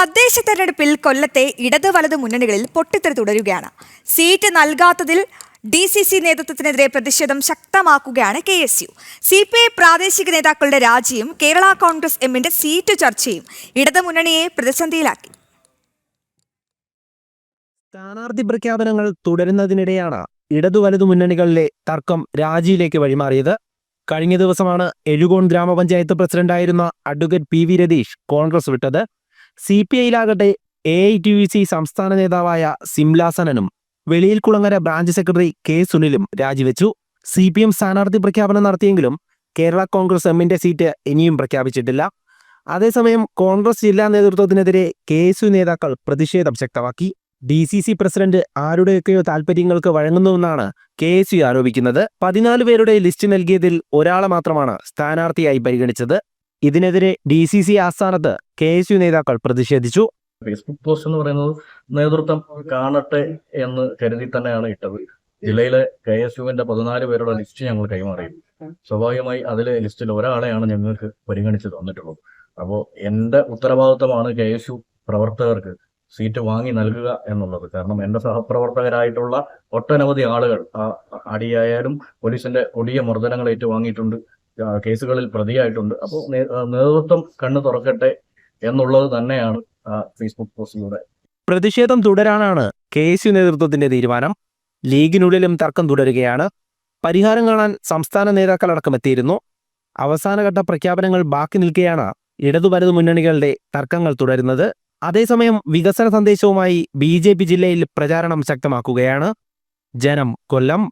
തദ്ദേശ തെരഞ്ഞെടുപ്പിൽ കൊല്ലത്തെ ഇടത് വലത് മുന്നണികളിൽ പൊട്ടിത്തെറി തുടരുകയാണ്. സീറ്റ് നൽകാത്തതിൽ ഡി സി സി നേതൃത്വത്തിനെതിരെ പ്രതിഷേധം ശക്തമാക്കുകയാണ് K S U. C P I പ്രാദേശിക നേതാക്കളുടെ രാജിയും കേരള കോൺഗ്രസ് എമ്മിന്റെ സീറ്റ് ചർച്ചയും ഇടത് മുന്നണിയെ പ്രതിസന്ധിയിലാക്കി. സ്ഥാനാർത്ഥി പ്രഖ്യാപനങ്ങൾ തുടരുന്നതിനിടെയാണ് ഇടതു വലതു മുന്നണികളിലെ തർക്കം രാജിയിലേക്ക് വഴിമാറിയത്. കഴിഞ്ഞ ദിവസമാണ് എഴുകോൺ ഗ്രാമപഞ്ചായത്ത് പ്രസിഡന്റായിരുന്ന advocate P V Ratheesh Congress വിട്ടത്. C P ഐയിലാകട്ടെ A I T U C സംസ്ഥാന നേതാവായ സിംലാസനനും വെളിയിൽ കുളങ്ങര ബ്രാഞ്ച് സെക്രട്ടറി കെ സുനിലും രാജിവെച്ചു. സി പി എം സ്ഥാനാർത്ഥി പ്രഖ്യാപനം നടത്തിയെങ്കിലും കേരള കോൺഗ്രസ് എമ്മിന്റെ സീറ്റ് ഇനിയും പ്രഖ്യാപിച്ചിട്ടില്ല. അതേസമയം കോൺഗ്രസ് ജില്ലാ നേതൃത്വത്തിനെതിരെ കെ എസ് യു നേതാക്കൾ പ്രതിഷേധം ശക്തമാക്കി. ഡി സി സി പ്രസിഡന്റ് ആരുടെയൊക്കെയോ താൽപ്പര്യങ്ങൾക്ക് വഴങ്ങുന്നുവെന്നാണ് കെ എസ് യു ആരോപിക്കുന്നത്. പതിനാല് പേരുടെ ലിസ്റ്റ് നൽകിയതിൽ ഒരാളെ മാത്രമാണ് സ്ഥാനാർത്ഥിയായി പരിഗണിച്ചത്. ഇതിനെതിരെ ഡി സി സി ആസ്ഥാനത്ത് കെ എസ് യു നേതാക്കൾ പ്രതിഷേധിച്ചു. ഫേസ്ബുക്ക് പോസ്റ്റ് എന്ന് പറയുന്നത് നേതൃത്വം കാണട്ടെ എന്ന് കരുതി തന്നെയാണ് ഇട്ടത്. ജില്ലയിലെ കെ എസ് യുവിന്റെ പതിനാല് പേരുടെ ലിസ്റ്റ് ഞങ്ങൾ കൈമാറി. സ്വാഭാവികമായി അതിലെ ലിസ്റ്റിൽ ഒരാളെയാണ് ഞങ്ങൾക്ക് പരിഗണിച്ച് തന്നിട്ടുള്ളത്. അപ്പോൾ എന്റെ ഉത്തരവാദിത്തമാണ് കെ എസ് യു പ്രവർത്തകർക്ക് സീറ്റ് വാങ്ങി നൽകുക എന്നുള്ളത്. കാരണം എന്റെ സഹപ്രവർത്തകരായിട്ടുള്ള ഒട്ടനവധി ആളുകൾ ആ അടിയായാലും പോലീസിന്റെ കൊടിയ മർദ്ദനങ്ങൾ ഏറ്റുവാങ്ങിയിട്ടുണ്ട്. കേസുകളിൽ പ്രതിയായിട്ടുണ്ട്. അപ്പോൾ നേതൃത്വം കണ്ണു തുറക്കട്ടെ എന്നുള്ളത് തന്നെയാണ് ഫേസ്ബുക്ക് പോസ്റ്റിലൂടെ. പ്രതിഷേധം തുടരാനാണ് കെ എസ് യു നേതൃത്വത്തിന്റെ തീരുമാനം. ലീഗിനുള്ളിലും തർക്കം തുടരുകയാണ്. പരിഹാരം കാണാൻ സംസ്ഥാന നേതാക്കളടക്കം എത്തിയിരുന്നു അവസാനഘട്ട പ്രഖ്യാപനങ്ങൾ ബാക്കി നിൽക്കെയാണ് ഇടതു വലതു മുന്നണികളുടെ തർക്കങ്ങൾ തുടരുന്നത്. അതേസമയം വികസന സന്ദേശവുമായി ബി ജെ പി ജില്ലയിൽ പ്രചാരണം ശക്തമാക്കുകയാണ്. ജനം കൊല്ലം